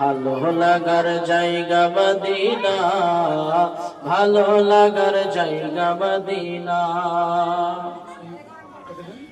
ভালো লাগার জায়গা মদিনা ভালো লাগার জায়গা মদিনা।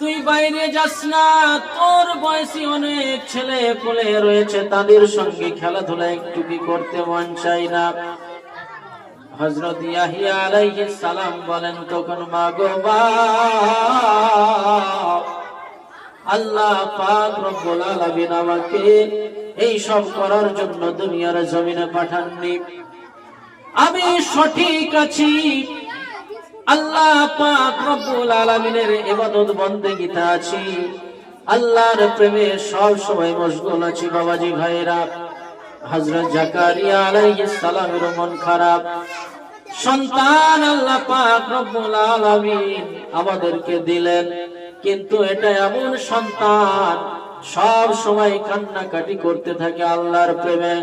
তুই বাইরে যাস না, তোর বয়সী অনেক ছেলে পেলে রয়েছে, তাদের সঙ্গে খেলাধুলা একটু কি করতে মন চাই না। হজরত ইয়াহিয়া আলাইহিস সালাম বলেন, তখন মা গো আল্লাহ পাক রব্বুল আলামিন আমাকে এই সব করার জন্য দুনিয়ার জমিনে পাঠাননি। আমি সঠিক আছি আল্লাহ পাক রব্বুল আলামিনের ইবাদত বন্দেগীতে আছি। আল্লাহর প্রেমে সব সময় মশগুল আছি বাবাজি ভাইরা হযরত জাকারিয়া আলাইহিস সালামের মন খারাপ। সন্তান আল্লাহ পাক রব্বুল আলামিন আমাদেরকে দিলেন। কিন্তু এটা এমন সন্তান, সব সময় কান্নাকাটি করতে থাকে আল্লাহর প্রেমে।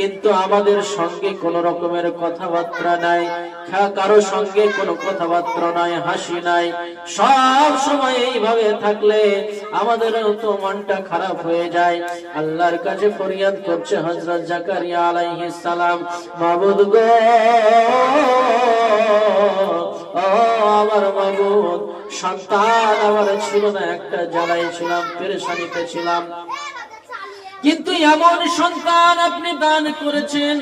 কিন্তু আমাদের সঙ্গে কোন রকমের কথাবার্তা নাই কারও সঙ্গে কোনো কথাবার্তা নাই, হাসি নাই। সব সময় এইভাবে থাকলে আমাদের তো মনটা খারাপ হয়ে যায়। আল্লাহর কাছে ফরিয়াদ করছে হযরত জাকারিয়া আলাইহিস সালাম, মাবুদ গো আমার মাবুদ, সন্তান আমার ছিল না, একটা জ্বালাই ছিলাম, পেরেশানিতে ছিলাম। কিন্তু এমন সন্তান আপনি দান করেছেন,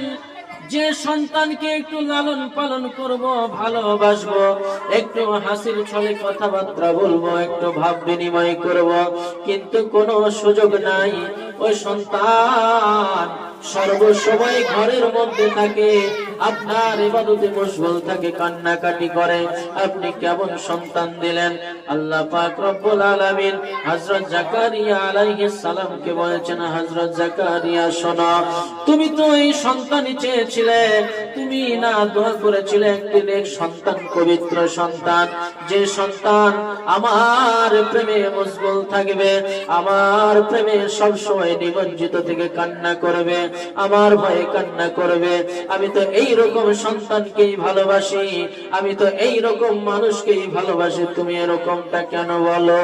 যে সন্তানকে একটু লালন পালন করব, ভালোবাসব, একটু হাসির ছলে কথাবার্তা বলব, একটু ভাব বিনিময় করব, কিন্তু কোনো সুযোগ নাই। ওই সন্তান সর্বসময় ঘরের মধ্যে থাকে, আপনার ইবাদতে মশগুল থাকে, কান্নাকাটি করে। আপনি কেমন সন্তান দিলেন? আল্লাহ পাক রব্বুল আলামিন হযরত জাকারিয়া আলাইহিস সালামকে বলেছেন, হযরত জাকারিয়া, শোনো, তুমি তো এই সন্তানই চেয়েছিলে। তুমি না দোয়া করেছিলে, একটি নেক সন্তান, পবিত্র সন্তান। যে সন্তান আমার প্রেমে মশগুল থাকবে, আমার প্রেমে সব সময় নিমজ্জিত থেকে কান্না করবে। আমার ভয়ে কান্না করবে। আমি তো এই রকম সন্তানকেই ভালোবাসি। আমি তো এই রকম মানুষকেই ভালোবাসি। তুমি এরকমটা কেন বলো?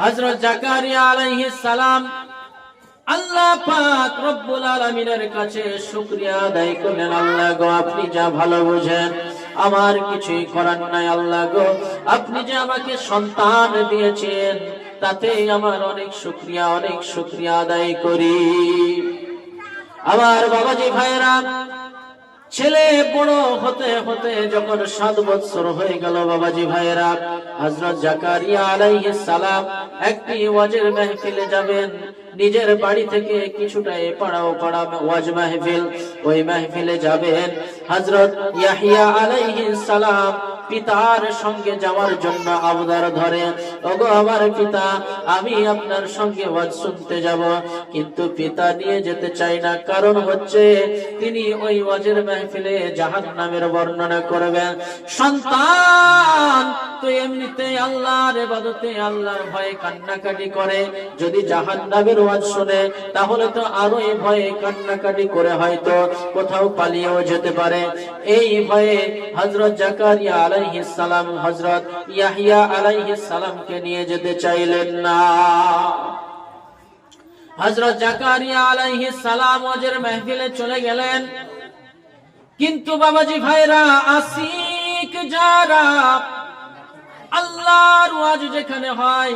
হযরত জাকারিয়া আলাইহিস সালাম আল্লাহ পাক রব্বুল আলামিনের কাছে শুকরিয়া আদায় করলেন। আল্লাহ গো, আপনি যা ভালো বুঝেন, আমার কিছুই করার নাই। আল্লাহ গো, আপনি যে আমাকে সন্তান দিয়েছেন তাতে আমার অনেক শুক্রিয়া অনেক শুক্রিয়া আদায় করি। আমার বাবাজি ভাইরা ছেলে বড় হতে হতে যখন সাত বৎসর হয়ে গেল বাবাজি ভাইয়েরা হজরত জাকারিয়া আলাইহিস সালাম একটি ওয়াজের মেহফিলে যাবেন। নিজের বাড়ি থেকে কিছুটা এ পাড়া ও পাড়া ওয়াজ মাহফিল, ওই মাহফিলে যাবেন। হজরত ইয়াহিয়া আলাইহিস সালাম পিতার সঙ্গে যাওয়ার জন্য আবদার ধরে, ওগো আমার পিতা, আমি আপনার সঙ্গে ওয়াজ শুনতে যাব। কিন্তু পিতা নিয়ে যেতে চাই না। কারণ হচ্ছে, তিনি ওই ওয়াজের মাহফিলে জাহান্নামের বর্ণনা করবেন। সন্তান, তো এমনিতে আল্লাহর এবাদতে আল্লাহর ভয়ে কান্নাকাটি করে। যদি জাহান্নামের ওয়াজ শুনে, তাহলে তো আরও এই ভয়ে কান্নাকাটি করে হয়তো কোথাও পালিয়েও যেতে পারে। এই ভয়ে হযরত জাকারিয়া আলাইহিস সালাম, হযরত ইয়াহিয়া আলাইহিস সালামকে নিয়ে যেতে চাইলেন না। হযরত জাকারিয়া আলাইহিস সালাম ওয়াজের মাহফিলে চলে গেলেন। কিন্তু বাবাজি ভাইরা আসিক যারা, আল্লাহর ওয়াজ যেখানে হয়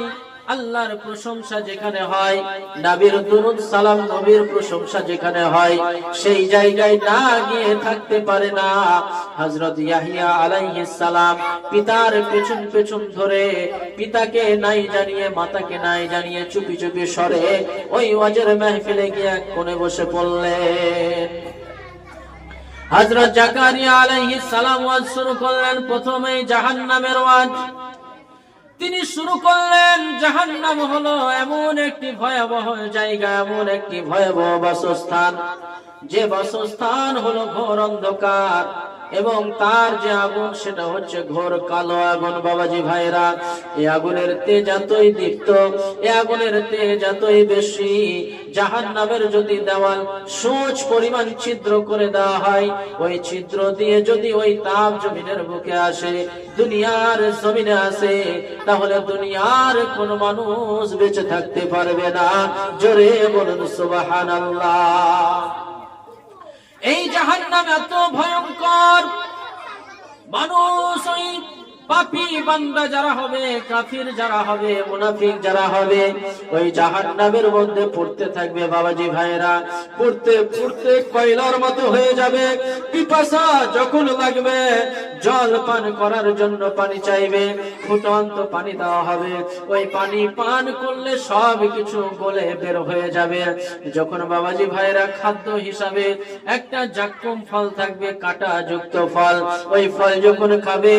আল্লাহর প্রশংসা যেখানে হয়, নবীর দুরুদ সালাম, নবীর প্রশংসা যেখানে হয়, সেই জায়গায় না গিয়ে থাকতে পারে না। হযরত ইয়াহিয়া আলাইহিস সালাম পিতার পেছন পেছন ধরে পিতাকে নাই জানিয়ে, মাতাকে নাই জানিয়ে চুপি চুপি সরে ওই ওয়াজের মাহফিলে গিয়ে কোণে বসে পড়লেন। হযরত জাকারিয়া আলাইহিস সালাম ওয়াজ শুরু করলেন প্রথমেই জাহান্নামের ওয়াজ। তিনি শুরু করলেন, জাহান্নাম হলো এমন একটি ভয়াবহ জায়গা, এমন একটি ভয়াবহ বাসস্থান। যে বাসস্থান হলো ঘোর অন্ধকার। এবং তার যে আগুন, সেটা হচ্ছে ঘোর কালো আগুন, বাবাজি ভাইরা। এই আগুনের তেজ এতই দীপ্ত এই আগুনের তেজ এতই বেশি জাহান নামের যদি দেওয়াল সোচ পরিমাণ ছিদ্র করে দেওয়া হয়, ওই ছিদ্র দিয়ে যদি ওই তাপ জমিনের বুকে আসে, দুনিয়ার জমিনে আসে, তাহলে দুনিয়ার কোন মানুষ বেঁচে থাকতে পারবে না। জোরে বলুন সুবহানাল্লাহ। এই জাহান্নাম এত ভয়ঙ্কর। মানুষ ওই যখন লাগবে, জল পান করার জন্য পানি চাইবে, ফুটন্ত পানি দেওয়া হবে। ওই পানি পান করলে সব কিছু গলে বের হয়ে যাবে। যখন বাবাজি ভাইরা খাদ্য হিসাবে একটা জাক্কুম ফল থাকবে কাটা যুক্ত ফল, ওই ফল যখন খাবে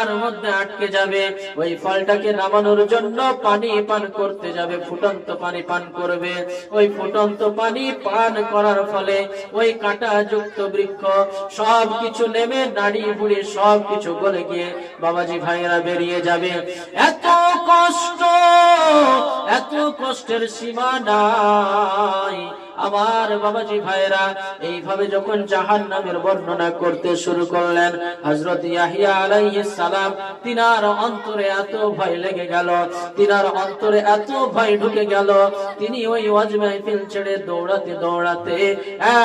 গলার মধ্যে আটকে যাবে। ওই ফলটাকে নামানোর জন্য পানি পান করতে যাবে, ফুটন্ত পানি পান করবে। ওই ফুটন্ত পানি পান করার ফলে ওই কাটা যুক্ত বৃক্ষ সব কিছু নেমে নাড়ি বুড়ি সব কিছু গলে গিয়ে বাবাজি ভাইয়েরা বেরিয়ে যাবে। এত কষ্ট, এত কষ্টের সীমা নাই। আমার বাবাজি ভাইরা এইভাবে যখন জাহান নামের বর্ণনা করতে শুরু করলেন হজরত ইয়াহিয়া আলাইহিস সালাম তিনার অন্তরে এত ভয় লেগে গেল, তিনার অন্তরে এত ভয় ঢুকে গেল, তিনি ওই ওয়াজ মাহফিল ছেড়ে দৌড়াতে দৌড়াতে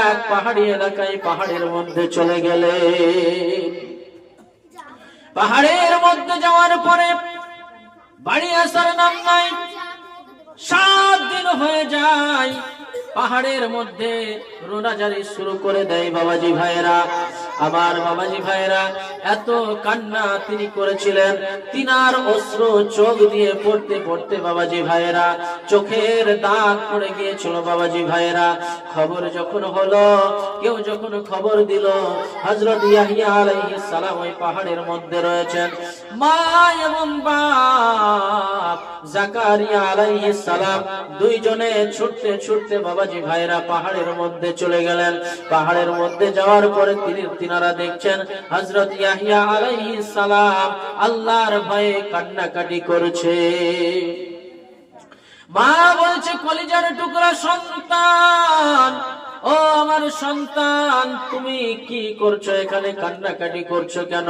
এক পাহাড়ি এলাকায় পাহাড়ের মধ্যে চলে গেলে পাহাড়ের মধ্যে যাওয়ার পরে বাড়ি আসার নাম নাই, সাত দিন হয়ে যায় পাহাড়ের মধ্যে রোনাজারি শুরু করে দেয় বাবাজি ভাইয়েরা। আমার বাবাজি ভাইয়েরা, এত কান্না তিনি করেছিলেন। তিনার অস্ত্র চোখ দিয়ে পড়তে পড়তে বাবাজি ভাইয়েরা, চোখের দাগ পড়ে গিয়েছিল বাবাজি ভাইয়েরা। খবর যখন হলো, কেউ যখন খবর দিল হজরত ইয়াহিয়া আলাইহিস সালাম ওই পাহাড়ের মধ্যে রয়েছেন। মা এবং বাপ, জাকারিয়া আলাইহিস সালাম দুইজনে ছুটতে ছুটতে বাবাজি ভাইরা পাহাড়ের মধ্যে চলে গেলেন। পাহাড়ের মধ্যে যাওয়ার পরে তিনি তিনারা দেখছেন হজরত ইয়াহিয়া আলাইহিস সালাম আল্লাহর ভয়ে কান্নাকাটি করছে। মা বলছে, কলিজার টুকরা সন্তান ও আমার সন্তান, তুমি কি করছ এখানে? কান্নাকাটি করছ কেন?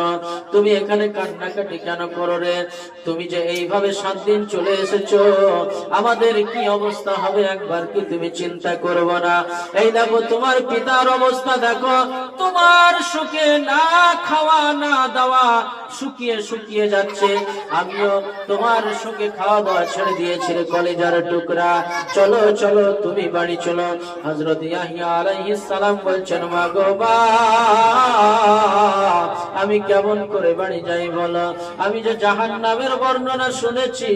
তুমি এখানে কান্নাকাটি কেন করো রে? তুমি যে এইভাবে সাত দিন চলে এসেছ, আমাদের কি অবস্থা হবে একবার কি তুমি চিন্তা করব না? এই দেখো, তোমার পিতার অবস্থা দেখো। তোমার সুখে না খাওয়া, না দাওয়া শুকিয়ে শুকিয়ে যাচ্ছে। আমিও তোমার সুখে খাওয়া দাওয়া ছেড়ে দিয়েছিলে কলেজার টুকরা। চলো চলো, তুমি বাড়ি চলো। হজরত ইয়াহিয়া বলছেন মা আমি কেমন করে বাড়ি যাই বলো? আমি যে জাহান নামের বর্ণনা শুনেছি,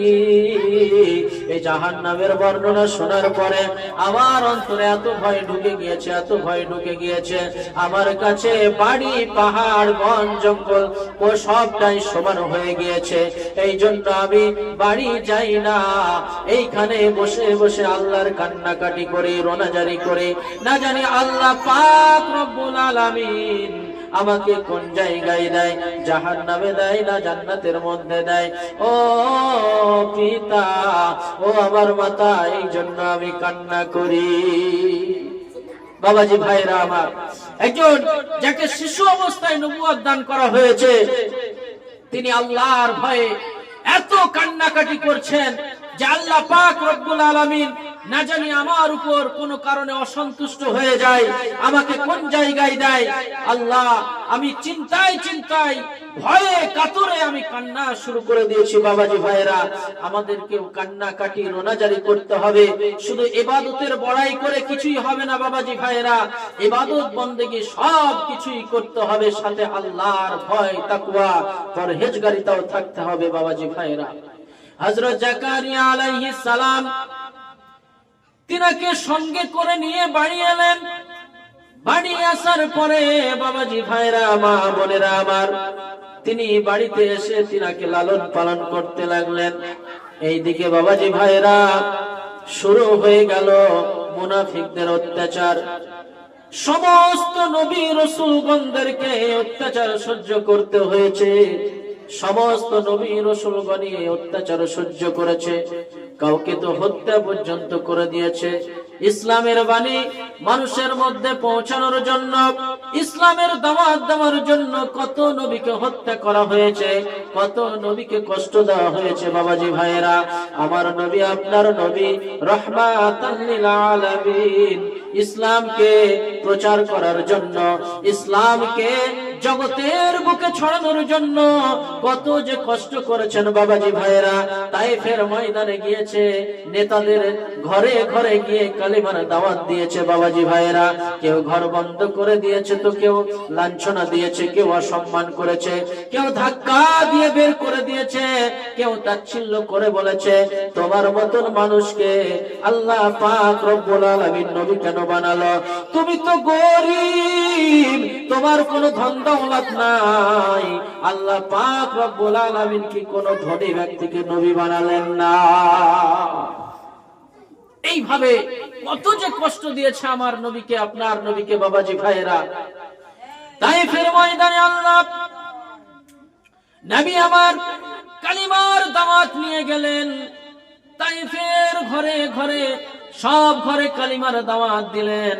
এই জাহান নামের বর্ণনা শোনার পরে আমার অন্তরে এত ভয় ঢুকে গিয়েছে, এত ভয় ঢুকে গিয়েছে। আমার কাছে বাড়ি, পাহাড়, বন, জঙ্গল, ও সবটাই সমান হয়ে গিয়েছে। এই জন্য আমি বাড়ি যাই না। এইখানে বসে বসে আল্লাহর কান্নাকাটি করে, রোনাজারি করে, না জানি আল্লাহ পাক রব্বুল আলামিন আমাকে কোন জায়গায় দেয়? জাহান নামে দেয় না জান্নাতের মধ্যে দেয়? ও পিতা, ও আমার মাতা, এই জন্য আমি কান্না করি। বাবাজি, ভাইরা আমার, একজন যাকে শিশু অবস্থায় নবুয়াদ দান করা হয়েছে, তিনি আল্লাহর ভয়ে এত কান্নাকাটি করছেন যে আল্লাহ পাক রব্বুল আলামিন না জানি আমার উপর কোনো কারণে অসন্তুষ্ট হয়ে যায়। আমাকে কোন জায়গায় দেয়? আল্লাহ, আমি চিন্তায় চিন্তায়, ভয়ে কাতরে আমি কান্না শুরু করে দিয়েছি বাবাজি ভাইরা আমাদেরকেও কান্নাকাটি, রোনাজারি করতে হবে। শুধু এবাদতের বড়াই করে কিছুই হবে না বাবাজি ভাইরা এবাদত, বন্দেগি সব কিছুই করতে হবে। সাথে আল্লাহর ভয় তাকুয়া পরহেজগারিতাও থাকতে হবে বাবাজি ভাইরা হযরত জাকারিয়া আলাইহিস সালাম তিনাকে সঙ্গে করে নিয়ে বাড়ি এলেন। বাড়ি আসার পরে বাবাজি ভাইরা, মা বোনেরা আমার, তিনি বাড়িতে এসে তিনাকে লালন পালন করতে লাগলেন। এইদিকে বাবাজি ভাইরা, শুরু হয়ে গেল মুনাফিকদের অত্যাচার। সমস্ত নবী রসুলগণদেরকে অত্যাচার সহ্য করতে হয়েছে। সমস্ত নবী রসুলগণ এই অত্যাচার সহ্য করেছে। কাউকে তো হত্যা পর্যন্ত করে দিয়েছে। ইসলামের বাণী মানুষের মধ্যে পৌঁছানোর জন্য, ইসলামের দাওয়াত দেওয়ার জন্য কত নবীকে হত্যা করা হয়েছে, কত নবীকে কষ্ট দেওয়া হয়েছে, বাবাজি ভাইয়েরা। আমার নবী, আপনার নবী আলামিন। ইসলামকে প্রচার করার জন্য, ইসলামকে জগতের বুকে ছড়ানোর জন্য কত যে কষ্ট করেছেন বাবাজি ভাইয়েরা। তাই ফের ময়দানে গিয়েছে, নেতাদের ঘরে ঘরে গিয়ে কালিমার দাওয়াত দিয়েছে বাবাজি ভাইয়েরা। কেউ ঘর বন্ধ করে দিয়েছে তো কেউ লাঞ্ছনা দিয়েছে, কেউ অসম্মান করেছে, কেউ ধাক্কা দিয়ে বের করে দিয়েছে, কেউ তাচ্ছিল্য করে বলেছে, তোমার মতন মানুষকে আল্লাহ পাক রব্বুল আলামিন নবী কেন বানালো? তুমি তো গরিব, তোমার কোনো ধন দৌলত নাই। আল্লাহ পাক রব্বুল আলামিন কি কোনো ধনী ব্যক্তিকে নবী বানালেন না? এইভাবে কত যে কষ্ট দিয়েছে আমার নবীকে, আপনার নবীকে বাবাজি ভাইয়েরা। তাই ফের ময়দানে আল্লাহ নবী আমার কালিমার দাওয়াত নিয়ে গেলেন। তাই ফের ঘরে ঘরে সব ঘরে কালিমার দাওয়াত দিলেন।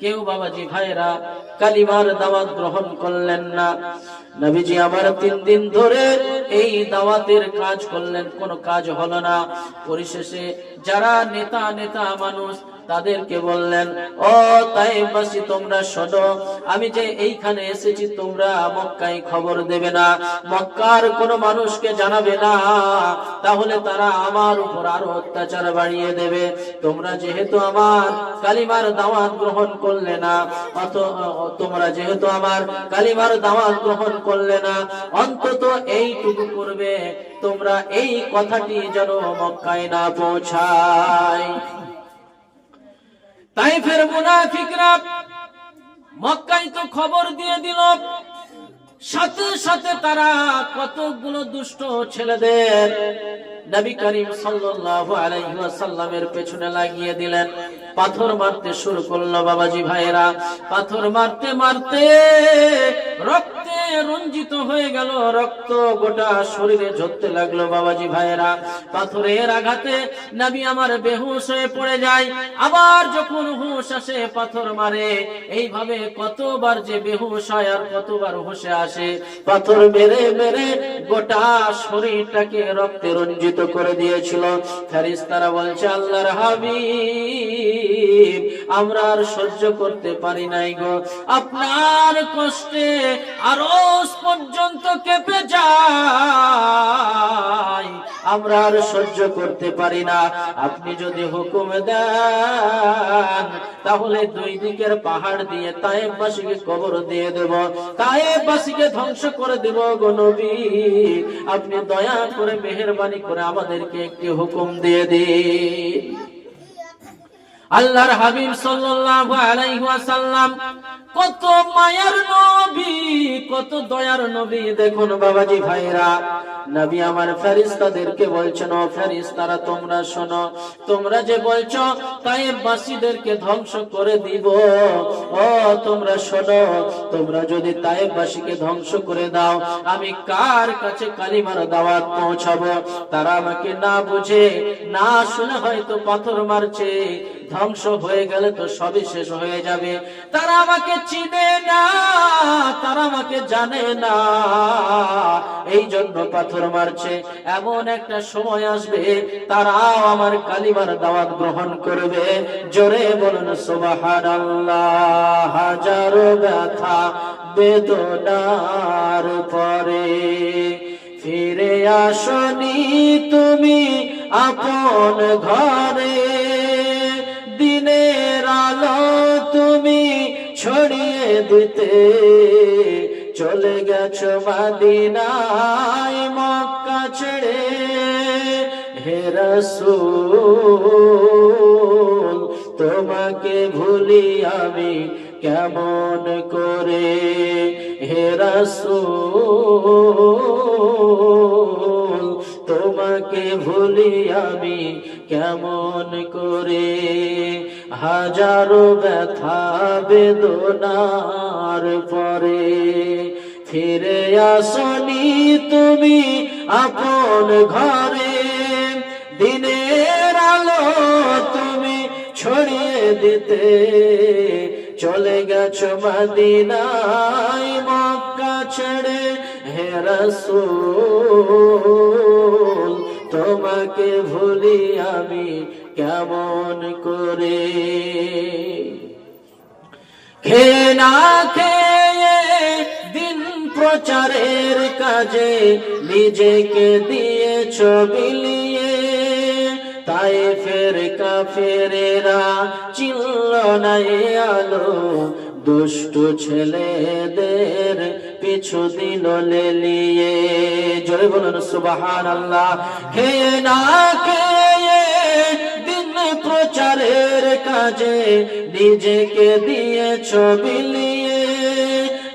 কেউ বাবাজি ভাইরা কালিমার দাওয়াত গ্রহণ করলেন না। নবীজি আমার তিন দিন ধরে এই দাওয়াতের কাজ করলেন, কোনো কাজ হলো না। পরিশেষে যারা নেতা নেতা মানুষ তাদেরকে বললেন, ও তাইবাসী, তোমরা শোনো, আমি যে এইখানে এসেছি, তোমরা মক্কায় খবর দেবে না। মক্কার কোন মানুষকে জানাবে না। তাহলে তারা আমার উপর আরও অত্যাচার বাড়িয়ে দেবে। তোমরা যেহেতু আমার কালিমার দাওয়াত গ্রহণ করলে না অত তোমরা যেহেতু আমার কালিমার দাওয়াত গ্রহণ করলে না, অন্তত এইটুকু করবে। তোমরা এই কথাটি যেন মক্কায় না পৌঁছায়। তাই ফের মুনাফিকরা মক্কায় তো খবর দিয়ে দিল। সাথে সাথে তারা কতগুলো দুষ্ট ছেলেদের নবী করিম সাল্লাল্লাহু আলাইহি ওয়াসাল্লামের পেছনে লাগিয়ে দিলেন। পাথর মারতে শুরু করল বাবাজি ভাইরা পাথর মারতে মারতে রক্তে রঞ্জিত হয়ে গেল, রক্ত গোটা শরীরে ঝরতে লাগল বাবাজি ভাইরা পাথরের আঘাতে নবী আমার বেহুশ হয়ে পড়ে যায়। আবার যখন হুঁশ আসে, পাথর মারে। এইভাবে কতবার যে বেহুশ হয় আর কতবার হুঁশে আসে। পাথর মেরে মেরে গোটা শরীরটাকে রক্তে রঞ্জিত করে দিয়েছিল। ফেরিস্তারা বলছে, আল্লাহর হাবিব, আমরা আর সহ্য করতে পারি নাই গো। আপনার কষ্টে আরও পর্যন্ত কেঁপে যায়। আমরা আর সহ্য করতে পারি না। আপনি যদি হুকুম দেন, তাহলে দুই দিকের পাহাড় দিয়ে তায়েববাসীকে কবর দিয়ে দেব। তায়েববাসীকে ধ্বংস করে দেব গো নবী। আপনি দয়া করে, মেহেরবানি করে আমাদেরকে একটি হুকুম দিয়ে দিন। আল্লাহর হাবিব সাল্লাল্লাহু আলাইহি ওয়াসাল্লাম, কত মায়ার নবী, কত দয়ার নবী। দেখুন বাবাজি ভাইরা নবী আমার ফেরেশতাদেরকে বলছেন, ও ফেরেশতারা, তোমরা শোনো, তোমরা যে বলছো তায়েববাসীদেরকে ধ্বংস করে দিব। ও, তোমরা শোনো, তোমরা যদি তায়েববাসীকে ধ্বংস করে দাও, আমি কার কাছে কালিমার দাওয়াত পৌঁছাবো? তারা আমাকে না বুঝে, না শুনে হয়তো পাথর মারছে। ধ্বংস হয়ে গেলে তো সবই শেষ হয়ে যাবে। তারা আমাকে চিনে না, তারা আমাকে জানে না। এই জন্য পাথর মারছে। এমন একটা সময় আসবে, তারাও আমার কালিমার দাওয়াত গ্রহণ করবে। জোরে বলুন, সুবহানাল্লাহ, হাজারো ব্যথা বেদনার পরে। ফিরে আসনি তুমি আপন ঘরে। ছড়িয়ে দিতে। চলে গেছো মাদিনায় মক্কা ছেড়ে। হে রাসূল, তোমাকে ভুলি আমি কেমন করে? হে রাসূল, তোমাকে ভুলি আমি কেমন করে? হাজারো ব্যথা বেদনার পরে ফিরে আসনি তুমি আপন ঘরে। দিনের আলো তুমি ছড়িয়ে দিতে চলে গেছো মদিনায় মক্কা ছেড়ে। হে রাসূল, তোমাকে ভুলি আমি কেমন করে? খে না খেয়ে দিন প্রচারের কাজে নিজেকে দিয়েছ বিলিয়ে। তাই ফের কাফেরেরা চিল্ল নাই আলো। দুষ্টু ছেলেদের পিছু দিল লেলিয়ে। জোরে বলুন সুবাহান আল্লাহ খেয়ে না খেয়ে দিন প্রচারের কাজে নিজেকে দিয়ে ছবি বিলিয়ে।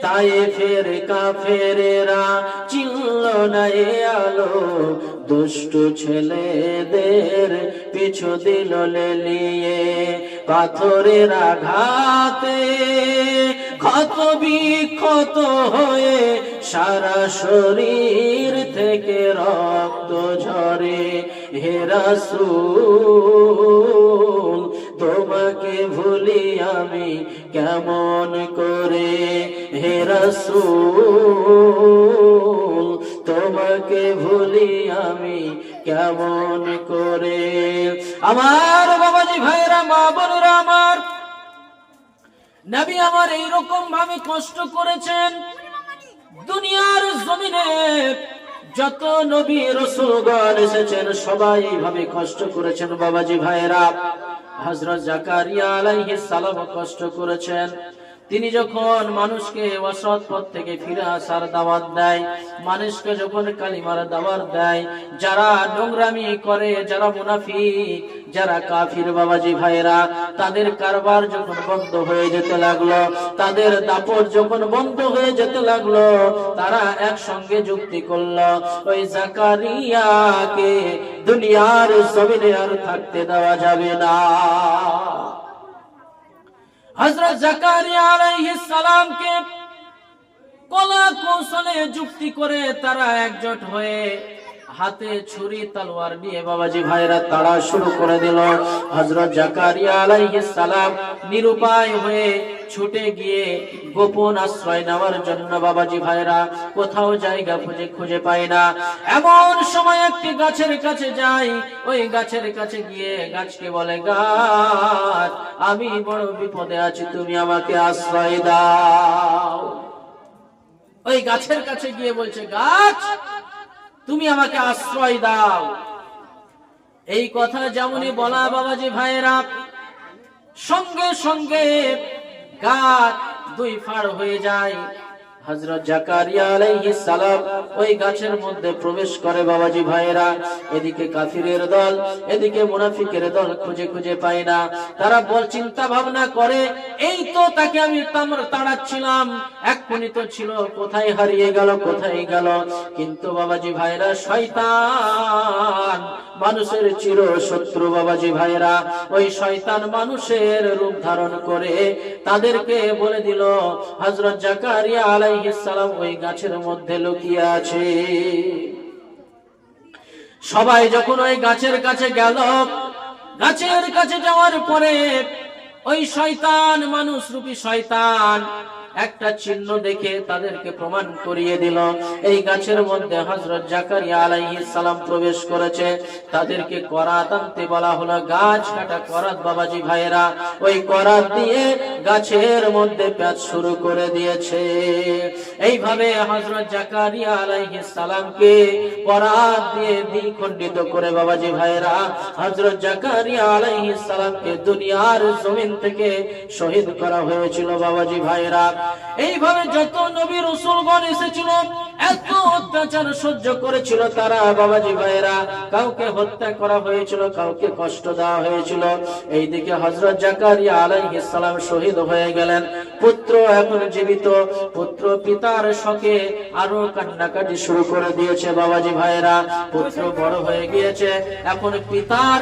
তাই ফের কাফেরেরা চিল্ল নাই আলো। দুষ্টু ছেলেদের পিছু দিল লিয়ে পাথরের আঘাতে ক্ষত বিক্ষত হয়ে সারা শরীর থেকে রক্ত ঝরে। হে রাসূল, তোমাকে ভুলি আমি কেমন করে? হে রাসূল, তোমাকে ভুলি আমি কেমন করে? আমার বাবাজি ভাইরা, মা বোনেরা আমার নবী আমার এইরকম ভাবে কষ্ট করেছেন। দুনিয়ার জমিনে যত নবী রসুলগণ এসেছেন, সবাই এইভাবে কষ্ট করেছেন বাবাজি ভাইরা হজরত জাকারিয়া আলাইহিস সালাম কষ্ট করেছেন। তিনি যখন মানুষকে অসৎ পথ থেকে ফিরে আসার দাওয়াত দেয়, মানুষকে যখন কালিমার দাওয়াত দেয়, যারা নোংরামি করে, যারা মুনাফি যারা কাফির বাবাজি ভাইরা তাদের কারবার যখন বন্ধ হয়ে যেতে লাগল, তাদের দাপট যখন বন্ধ হয়ে যেতে লাগল, তারা একসঙ্গে যুক্তি করল, ওই জাকারিয়াকে দুনিয়ার জমিনে আর থাকতে দেওয়া যাবে না। হযরত জাকারিয়া আলাইহিস সালামকে কলা কৌশলে যুক্তি করে তারা একজোট হয়ে হাতে ছুরি, তলোয়ার নিয়ে বাবাজি ভাইরা তাড়া শুরু করে দিল। হযরত জাকারিয়া আলাইহিস সালাম নিরুপায় হয়ে ছুটে গিয়ে গোপন আশ্রয় নেওয়ার জন্য বাবাজি ভাইরা কোথাও জায়গা খুঁজে খুঁজে পায় না। এমন সময় একটি গাছের কাছে যাই, ওই গাছের কাছে গিয়ে গাছকে বলে, গাছ, আমি বড় বিপদে আছি, তুমি আমাকে আশ্রয় দাও। ওই গাছের কাছে গিয়ে বলছে, গাছ তুমি আমাকে আশ্রয় দাও। এই কথা যেমনই বলা বাবা যে ভাইয়েরা, সঙ্গে সঙ্গে গাছ দুই ফাড় হয়ে যায়। জাকারিয়া ওই গাছের মধ্যে প্রবেশ করে বাবাজি ভাইয়েরা। এদিকে দল, এদিকে মুনাফিকের দল খুঁজে খুঁজে পায় না। তারা বল চিন্তা ভাবনা করে, এই তো তাকে আমি তাড়াচ্ছিলাম। এক তো ছিল, কোথায় হারিয়ে গেল, কোথায় গেল? কিন্তু বাবাজি ভাইরা শয়তান! মানুষের চির শত্রু বাবাজি ভাইরা ওই শয়তান মানুষের রূপ ধারণ করে তাদেরকে বলে দিল, হযরত জাকারিয়া আলাইহিস সালাম ওই গাছের মধ্যে লুকিয়ে আছে। সবাই যখন ওই গাছের কাছে গেল, গাছের কাছে যাওয়ার পরে ওই শয়তান, মানুষ রূপী শয়তান একটা চিহ্ন দেখে তাদেরকে প্রমাণ করিয়ে দিল। এই গাছের মধ্যে হজরত জাকারিয়া আলাইহিস সালাম প্রবেশ করেছে। তাদেরকে করাত আনতে বলা হলো, গাছ কাটা করাত, বাবাজি ভাইয়েরা। ওই করাত দিয়ে গাছের মধ্যে প্যাচ শুরু করে দিয়েছে। এইভাবে হজরত জাকারিয়া আলাইহিস সালামকে করাত দিয়ে দ্বিখণ্ডিত করে বাবাজি ভাইয়েরা হজরত জাকারিয়া আলাইহিস সালামকে দুনিয়ার জমিন থেকে শহীদ করা হয়েছিল বাবাজি ভাইয়েরা। এইভাবে যত নবী রসুলগণ এসেছিল, এত অত্যাচার সহ্য করেছিল তারা, বাবাজি ভাইয়েরা। কাউকে হত্যা করা হয়েছিল, কাউকে কষ্ট দেওয়া হয়েছিল। এইদিকে হযরত জাকারিয়া আলাইহিস সালাম শহীদ হয়ে গেলেন। পুত্র এখন জীবিত, পুত্র পিতার শোকে আরও কান্নাকাটি শুরু করে দিয়েছে বাবাজি ভাইয়েরা। পুত্র বড় হয়ে গিয়েছে, এখন পিতার